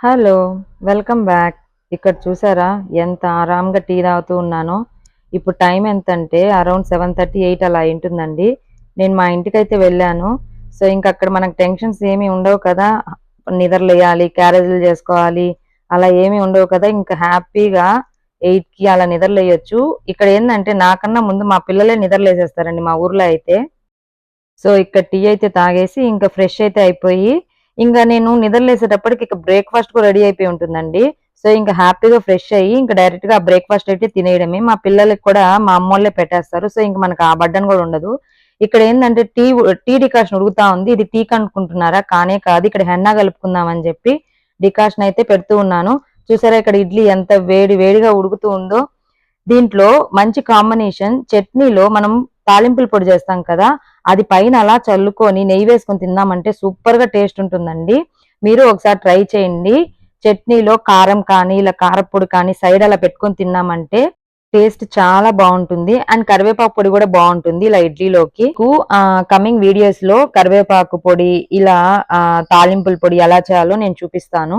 Hello welcome back. ఇక్కడ చూసారా ఎంత ఆరాంగా టీ తాగుతూ ఉన్నానో? ఇప్పుడు టైం ఎంత అంటే అరౌండ్ సెవెన్ థర్టీ ఎయిట్ అలా ఉంటుందండి నేను మా ఇంటికైతే వెళ్ళాను. సో ఇంక అక్కడ మనకు టెన్షన్స్ ఏమీ ఉండవు కదా. నిద్రలేయాలి క్యారేజీలు చేసుకోవాలి అలా ఏమీ ఉండవు కదా. ఇంకా హ్యాపీగా ఎయిట్కి అలా నిద్రలేయొచ్చు ఇక్కడ ఏంటంటే నాకన్నా ముందు మా పిల్లలే నిద్రలేసేస్తారండి మా ఊర్లో అయితే. సో ఇక్కడ టీ అయితే తాగేసి ఇంకా ఫ్రెష్ అయితే అయిపోయి ఇంకా నేను నిద్రలేసేటప్పటికి ఇక బ్రేక్ఫాస్ట్ కూడా రెడీ అయిపోయి ఉంటుందండి. సో ఇంకా హ్యాపీగా ఫ్రెష్ అయ్యి ఇంకా డైరెక్ట్గా బ్రేక్ఫాస్ట్ అయితే తినేయడమే. మా పిల్లలకి కూడా మా అమ్మోళ్ళే పెట్టేస్తారు. సో ఇంకా మనకు ఆ బడ్డన్ కూడా ఉండదు. ఇక్కడ ఏంటంటే టీ టీ డికాషన్ ఉడుకుతా ఉంది. ఇది టీ కనుక్కుంటున్నారా? కానే కాదు. ఇక్కడ హెన్నా కలుపుకుందాం అని చెప్పి డికాషన్ అయితే పెడుతూ ఉన్నాను. చూసారా ఇక్కడ ఇడ్లీ ఎంత వేడి వేడిగా ఉడుకుతూ ఉందో. దీంట్లో మంచి కాంబినేషన్ చట్నీలో మనం తాలింపుల పొడి చేస్తాం కదా అది పైన అలా చల్లుకొని నెయ్యి వేసుకొని తిందామంటే సూపర్గా టేస్ట్ ఉంటుందండి. మీరు ఒకసారి ట్రై చేయండి. చట్నీలో కారం కానీ ఇలా కారపొడి కానీ సైడ్ అలా పెట్టుకొని తిన్నామంటే టేస్ట్ చాలా బాగుంటుంది. అండ్ కరివేపాకు పొడి కూడా బాగుంటుంది ఇలా ఇడ్లీలోకి. కమింగ్ వీడియోస్లో కరివేపాకు పొడి ఇలా తాలింపుల పొడి ఎలా చేయాలో నేను చూపిస్తాను.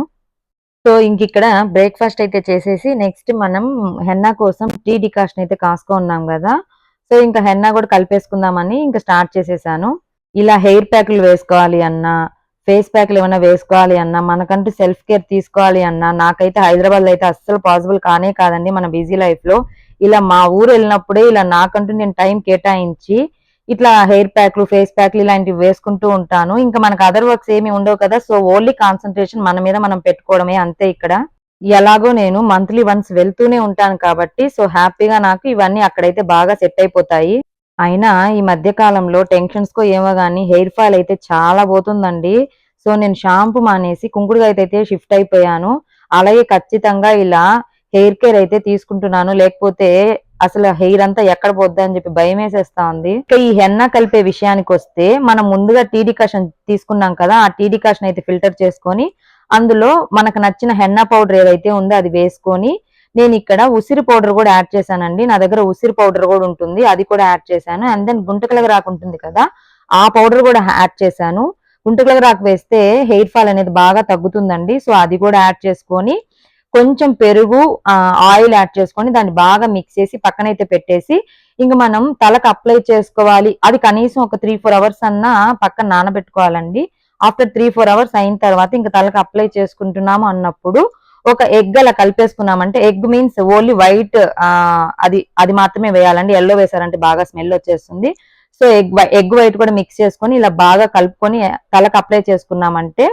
సో ఇంక ఇక్కడ బ్రేక్ఫాస్ట్ అయితే చేసేసి నెక్స్ట్ మనం హెన్నా కోసం టీ డికాషన్ అయితే కాసుకున్నాం కదా. సో ఇంకా హెన్నా కూడా కలిపేసుకుందామని ఇంకా స్టార్ట్ చేసేసాను. ఇలా హెయిర్ ప్యాక్లు వేసుకోవాలి అన్నా ఫేస్ ప్యాక్లు ఏమైనా వేసుకోవాలి అన్నా మనకంటూ సెల్ఫ్ కేర్ తీసుకోవాలి అన్నా నాకైతే హైదరాబాద్లో అయితే అస్సలు పాసిబుల్ కానే కాదండి మన బిజీ లైఫ్లో ఇలా మా ఊరు వెళ్ళినప్పుడే ఇలా నాకంటూ నేను టైం కేటాయించి ఇట్లా హెయిర్ ప్యాక్లు ఫేస్ ప్యాక్లు ఇలాంటివి వేసుకుంటూ ఉంటాను. ఇంకా మనకు అదర్ వర్క్స్ ఏమి ఉండవు కదా సో ఓన్లీ కాన్సన్ట్రేషన్ మన మీద మనం పెట్టుకోవడమే అంతే ఇక్కడ. ఎలాగో నేను మంత్లీ వన్స్ వెళ్తూనే ఉంటాను కాబట్టి సో హ్యాపీగా నాకు ఇవన్నీ అక్కడైతే బాగా సెట్ అయిపోతాయి. అయినా ఈ మధ్య కాలంలో టెన్షన్స్కో ఏమో కానీ హెయిర్ ఫాల్ అయితే చాలా పోతుందండి. సో నేను షాంపూ మానేసి కుంకుడుగా అయితే షిఫ్ట్ అయిపోయాను. అలాగే ఖచ్చితంగా ఇలా హెయిర్ కేర్ అయితే తీసుకుంటున్నాను. లేకపోతే అసలు హెయిర్ అంతా ఎక్కడ పోద్దా అని చెప్పి భయం వేసేస్తా ఉంది. ఇక ఈ హెన్న కలిపే విషయానికి వస్తే మనం ముందుగా టీ డికాషన్ తీసుకున్నాం కదా ఆ టీ డికాషన్ అయితే ఫిల్టర్ చేసుకొని అందులో మనకు నచ్చిన హెన్నా పౌడర్ ఏదైతే ఉందో అది వేసుకొని నేను ఇక్కడ ఉసిరి పౌడర్ కూడా యాడ్ చేశానండి. నా దగ్గర ఉసిరి పౌడర్ కూడా ఉంటుంది. అది కూడా యాడ్ చేశాను. అండ్ దెన్ గుంటకలగా రాకుంటుంది కదా ఆ పౌడర్ కూడా యాడ్ చేశాను. గుంటకలగా రాకు వేస్తే హెయిర్ ఫాల్ అనేది బాగా తగ్గుతుందండి. సో అది కూడా యాడ్ చేసుకొని కొంచెం పెరుగు ఆయిల్ యాడ్ చేసుకొని దాన్ని బాగా మిక్స్ చేసి పక్కనైతే పెట్టేసి ఇంక మనం తలకు అప్లై చేసుకోవాలి. అది కనీసం ఒక త్రీ ఫోర్ అవర్స్ అన్నా పక్కన నానబెట్టుకోవాలండి. ఆఫ్టర్ త్రీ ఫోర్ అవర్స్ అయిన తర్వాత ఇంకా తలకు అప్లై చేసుకుంటున్నాము అన్నప్పుడు ఒక ఎగ్ అలా కలిపేసుకున్నామంటే ఎగ్ మీన్స్ ఓన్లీ వైట్ అది అది మాత్రమే వేయాలండి. ఎల్లో వేసారంటే బాగా స్మెల్ వచ్చేస్తుంది. సో ఎగ్ ఎగ్ వైట్ కూడా మిక్స్ చేసుకొని ఇలా బాగా కలుపుకొని తలకు అప్లై చేసుకున్నామంటే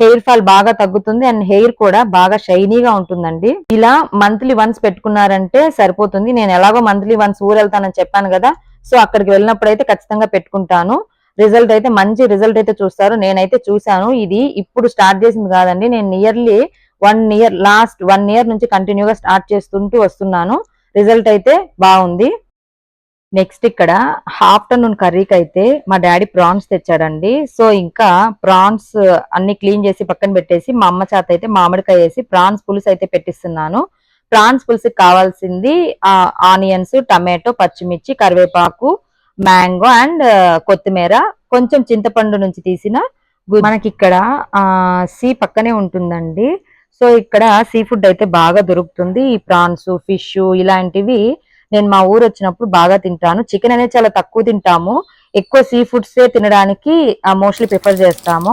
హెయిర్ ఫాల్ బాగా తగ్గుతుంది అండ్ హెయిర్ కూడా బాగా షైనీగా ఉంటుందండి. ఇలా మంత్లీ వన్స్ పెట్టుకున్నారంటే సరిపోతుంది. నేను ఎలాగో మంత్లీ వన్స్ ఊరు వెళ్తానని చెప్పాను కదా సో అక్కడికి వెళ్ళినప్పుడు అయితే ఖచ్చితంగా పెట్టుకుంటాను. రిజల్ట్ అయితే మంచి రిజల్ట్ అయితే చూస్తారు. నేనైతే చూశాను. ఇది ఇప్పుడు స్టార్ట్ చేసింది కాదండి. నేను nearly one year last one year నుంచి కంటిన్యూగా స్టార్ట్ చేస్తుంటూ వస్తున్నాను. రిజల్ట్ అయితే బాగుంది. నెక్స్ట్ ఇక్కడ ఆఫ్టర్నూన్ కర్రీకి అయితే మా డాడీ ప్రాన్స్ తెచ్చాడండి. సో ఇంకా ప్రాన్స్ అన్ని క్లీన్ చేసి పక్కన పెట్టేసి మా అమ్మ చేత అయితే మామిడికాయ వేసి ప్రాన్స్ పులుసు అయితే పెట్టిస్తున్నాను. ప్రాన్స్ పులుసుకి కావాల్సింది ఆనియన్స్ టమాటో పచ్చిమిర్చి కరివేపాకు మ్యాంగో అండ్ కొత్తిమీర కొంచెం చింతపండు నుంచి తీసిన మనకి ఇక్కడ సీ పక్కనే ఉంటుందండి. సో ఇక్కడ సీ ఫుడ్ అయితే బాగా దొరుకుతుంది. ఈ ప్రాన్స్ ఫిష్ ఇలాంటివి నేను మా ఊరు వచ్చినప్పుడు బాగా తింటాను. చికెన్ అనేది చాలా తక్కువ తింటాము. ఎక్కువ సీ ఫుడ్సే తినడానికి మోస్ట్లీ ప్రిఫర్ చేస్తాము.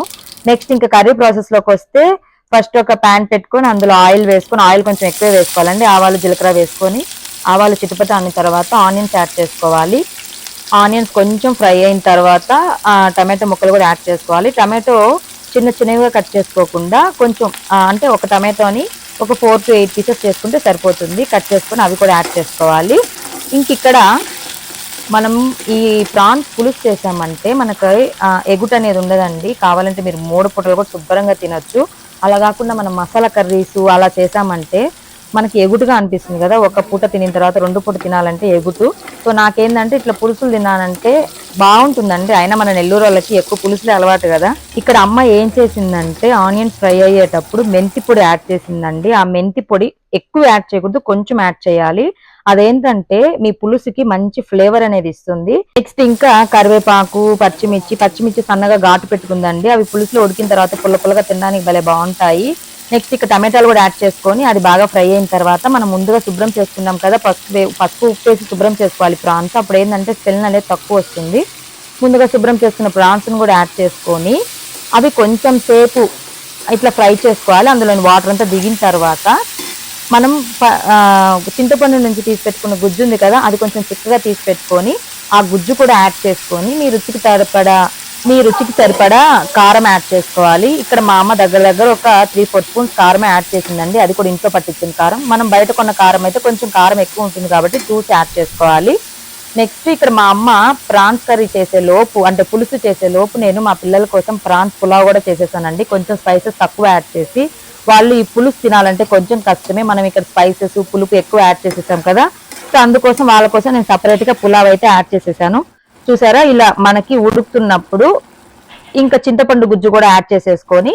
నెక్స్ట్ ఇంకా కర్రీ ప్రాసెస్లోకి వస్తే ఫస్ట్ ఒక ప్యాన్ పెట్టుకొని అందులో ఆయిల్ వేసుకొని ఆయిల్ కొంచెం ఎక్కువ వేసుకోవాలండి. ఆవాలు జీలకర్ర వేసుకొని ఆవాలు చిటపట అన్న తర్వాత ఆనియన్స్ యాడ్ చేసుకోవాలి. ఆనియన్స్ కొంచెం ఫ్రై అయిన తర్వాత టమాటో ముక్కలు కూడా యాడ్ చేసుకోవాలి. టమాటో చిన్న చిన్నవిగా కట్ చేసుకోకుండా కొంచెం అంటే ఒక టమాటోని ఒక ఫోర్ టు ఎయిట్ పీసెస్ చేసుకుంటే సరిపోతుంది. కట్ చేసుకొని అవి కూడా యాడ్ చేసుకోవాలి. ఇంక ఇక్కడ మనం ఈ ప్రాన్స్ పులుసు చేసామంటే మనకు ఆ, ఎగుట అనేది ఉండదండి. కావాలంటే మీరు మూడు పూటలు కూడా శుభ్రంగా తినొచ్చు. అలా కాకుండా మనం మసాలా కర్రీస్ అలా చేసామంటే మనకి ఎగుటుగా అనిపిస్తుంది కదా ఒక పూట తినిన తర్వాత రెండు పూట తినాలంటే ఎగుటు. సో నాకేందంటే ఇట్లా పులుసులు తినాలంటే బాగుంటుందండి. అయినా మన నెల్లూరు వాళ్ళకి ఎక్కువ పులుసులే అలవాటు కదా. ఇక్కడ అమ్మ ఏం చేసిందంటే ఆనియన్స్ ఫ్రై అయ్యేటప్పుడు మెంతి పొడి యాడ్ చేసిందండి. ఆ మెంతి పొడి ఎక్కువ యాడ్ చేయకూడదు కొంచెం యాడ్ చేయాలి. అదేంటంటే మీ పులుసుకి మంచి ఫ్లేవర్ అనేది ఇస్తుంది. నెక్స్ట్ ఇంకా కరివేపాకు పచ్చిమిర్చి పచ్చిమిర్చి సన్నగా ఘాటు పెట్టుకుందండి. అవి పులుసులో ఉడికిన తర్వాత పుల్ల పుల్లగా తినడానికి భలే బాగుంటాయి. నెక్స్ట్ ఇక టమాటాలు కూడా యాడ్ చేసుకొని అది బాగా ఫ్రై అయిన తర్వాత మనం ముందుగా శుభ్రం చేసుకున్నాం కదా. పసుపు పసుపు ఉప్పు వేసి శుభ్రం చేసుకోవాలి ప్రాన్స్. అప్పుడు ఏంటంటే స్మెల్ అనేది తక్కువ వస్తుంది. ముందుగా శుభ్రం చేసుకున్న ప్రాన్స్ని కూడా యాడ్ చేసుకొని అవి కొంచెం సేపు ఇట్లా ఫ్రై చేసుకోవాలి. అందులోని వాటర్ అంతా దిగిన తర్వాత మనం చింతపండు నుంచి తీసిపెట్టుకున్న గుజ్జు ఉంది కదా అది కొంచెం చిక్కగా తీసిపెట్టుకొని ఆ గుజ్జు కూడా యాడ్ చేసుకొని మీ రుచికి సరిపడా మీ రుచికి సరిపడా కారం యాడ్ చేసుకోవాలి. ఇక్కడ మా అమ్మ దగ్గర దగ్గర ఒక త్రీ ఫోర్ స్పూన్స్ కారం యాడ్ చేసిందండి. అది కూడా ఇంట్లో పట్టించిన కారం. మనం బయట కొన్న కారం అయితే కొంచెం కారం ఎక్కువ ఉంటుంది కాబట్టి చూసి యాడ్ చేసుకోవాలి. నెక్స్ట్ ఇక్కడ మా అమ్మ ప్రాన్స్ కర్రీ చేసే లోపు అంటే పులుసు చేసే లోపు నేను మా పిల్లల కోసం ప్రాన్స్ పులావ్ కూడా చేసేసానండి. కొంచెం స్పైసెస్ తక్కువ యాడ్ చేసి వాళ్ళు ఈ పులుసు తినాలంటే కొంచెం కష్టమే. మనం ఇక్కడ స్పైసెస్ పులుపు ఎక్కువ యాడ్ చేసేసాం కదా. సో అందుకోసం వాళ్ళ కోసం నేను సపరేట్గా పులావ్ అయితే యాడ్ చేసేసాను. చూసారా? ఇలా మనకి ఉడుకుతున్నప్పుడు ఇంకా చింతపండు గుజ్జు కూడా యాడ్ చేసేసుకొని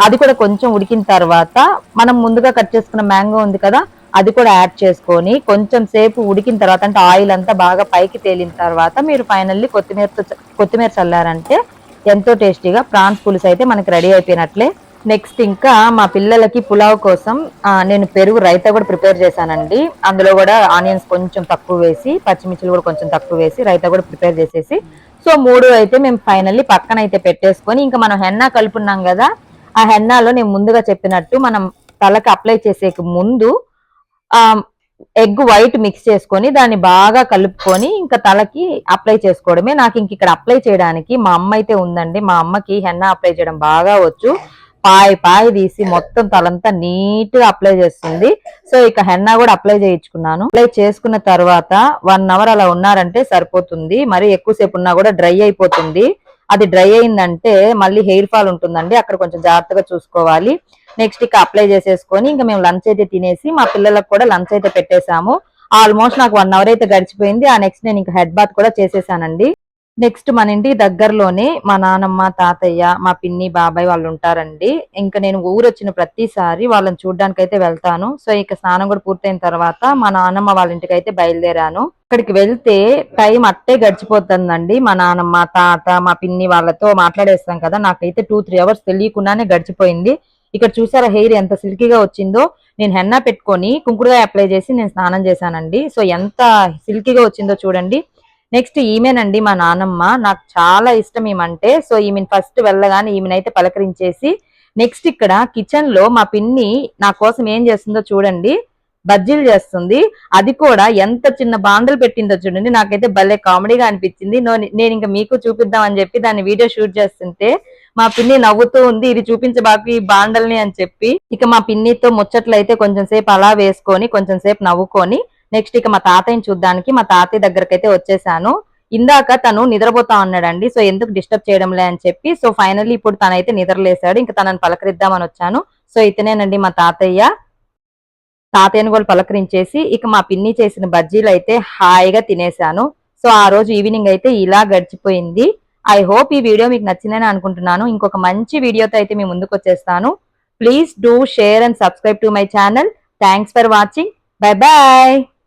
అది కూడా కొంచెం ఉడికిన తర్వాత మనం ముందుగా కట్ చేసుకున్న మ్యాంగో ఉంది కదా అది కూడా యాడ్ చేసుకొని కొంచెం సేపు ఉడికిన తర్వాత అంటే ఆయిల్ అంతా బాగా పైకి తేలిన తర్వాత మీరు ఫైనల్లీ కొత్తిమీరతో కొత్తిమీర చల్లారంటే ఎంతో టేస్టీగా ప్రాన్స్ పులుసు అయితే మనకి రెడీ అయిపోయినట్లే నెక్స్ట్ ఇంకా మా పిల్లలకి పులావ్ కోసం నేను పెరుగు రైతా కూడా ప్రిపేర్ చేశానండి. అందులో కూడా ఆనియన్స్ కొంచెం తక్కువ వేసి పచ్చిమిర్చిలు కూడా కొంచెం తక్కువ వేసి రైతా కూడా ప్రిపేర్ చేసేసి. సో మూడు అయితే మేము ఫైనల్లీ పక్కన అయితే పెట్టేసుకొని ఇంకా మనం హెన్నా కలుపున్నాం కదా ఆ హెన్నాలో నేను ముందుగా చెప్పినట్టు మనం తలకి అప్లై చేసే ముందు ఎగ్ వైట్ మిక్స్ చేసుకొని దాన్ని బాగా కలుపుకొని ఇంకా తలకి అప్లై చేసుకోవడమే. నాకు ఇంక ఇక్కడ అప్లై చేయడానికి మా అమ్మ అయితే ఉందండి. మా అమ్మకి హెన్నా అప్లై చేయడం బాగా వచ్చు. పాయి పాయి తీసి మొత్తం తలంతా నీట్గా అప్లై చేస్తుంది. సో ఇక హెన్నా కూడా అప్లై చేయించుకున్నాను. అప్లై చేసుకున్న తర్వాత వన్ అవర్ అలా ఉన్నారంటే సరిపోతుంది. మరి ఎక్కువసేపు ఉన్నా కూడా డ్రై అయిపోతుంది. అది డ్రై అయిందంటే మళ్ళీ హెయిర్ ఫాల్ ఉంటుందండి. అక్కడ కొంచెం జాగ్రత్తగా చూసుకోవాలి. నెక్స్ట్ ఇక అప్లై చేసేసుకొని ఇంకా మేము లంచ్ అయితే తినేసి మా పిల్లలకు కూడా లంచ్ అయితే పెట్టేశాము. ఆల్మోస్ట్ నాకు వన్ అవర్ అయితే గడిచిపోయింది. ఆ నెక్స్ట్ నేను ఇంకా హెడ్ బాత్ కూడా చేసేసానండి. నెక్స్ట్ మన ఇంటి దగ్గరలోనే మా నానమ్మ తాతయ్య మా పిన్ని బాబాయ్ వాళ్ళు ఉంటారండి ఇంకా నేను ఊరు వచ్చిన ప్రతిసారి వాళ్ళని చూడడానికి అయితే వెళ్తాను. సో ఇక స్నానం కూడా పూర్తయిన తర్వాత మా నానమ్మ వాళ్ళ ఇంటికి అయితే బయలుదేరాను. అక్కడికి వెళ్తే టైం అట్టే గడిచిపోతుందండి. మా నానమ్మ తాత మా పిన్ని వాళ్ళతో మాట్లాడేస్తాం కదా నాకైతే టూ త్రీ అవర్స్ తెలియకుండానే గడిచిపోయింది. ఇక్కడ చూసారా హెయిర్ ఎంత సిల్కీగా వచ్చిందో. నేను హెన్నా పెట్టుకొని కుంకుడుగా అప్లై చేసి నేను స్నానం చేశానండి. సో ఎంత సిల్కీగా వచ్చిందో చూడండి. నెక్స్ట్ ఈమెనండి మా నానమ్మ. నాకు చాలా ఇష్టం ఈమంటే. సో ఈమెను ఫస్ట్ వెళ్ళగానే ఈమెనైతే పలకరించేసి నెక్స్ట్ ఇక్కడ కిచెన్లో మా పిన్ని నా కోసం ఏం చేస్తుందో చూడండి. బజ్జీలు చేస్తుంది. అది కూడా ఎంత చిన్న బాండలు పెట్టిందో చూడండి. నాకైతే భలే కామెడీగా అనిపించింది. నేను ఇంకా మీకు చూపిద్దాం అని చెప్పి దాన్ని వీడియో షూట్ చేస్తుంటే మా పిన్ని నవ్వుతూ ఉంది ఇది చూపించబాకు ఈ బాండల్ని అని చెప్పి. ఇక మా పిన్నితో ముచ్చట్లు అయితే కొంచెం సేపు అలా వేసుకొని కొంచెం సేపు నవ్వుకొని నెక్స్ట్ ఇక మా తాతయ్యని చూడ్డానికి మా తాతయ్య దగ్గరకైతే అయితే వచ్చేసాను. ఇందాక తను నిద్రపోతా ఉన్నాడండి సో ఎందుకు డిస్టర్బ్ చేయడంలే అని చెప్పి సో ఫైనల్లీ ఇప్పుడు తనైతే నిద్రలేసాడు ఇంకా తనని పలకరిద్దామని వచ్చాను. సో ఇతనేనండి మా తాతయ్య. తాతయ్యను కూడా పలకరించేసి ఇక మా పిన్ని చేసిన బజ్జీలు అయితే హాయిగా తినేశాను సో ఆ రోజు ఈవినింగ్ అయితే ఇలా గడిచిపోయింది. ఐ హోప్ ఈ వీడియో మీకు నచ్చిందని అనుకుంటున్నాను. ఇంకొక మంచి వీడియోతో అయితే మీ ముందుకు వచ్చేస్తాను. Please do share and subscribe to my channel. Thanks for watching. Bye bye.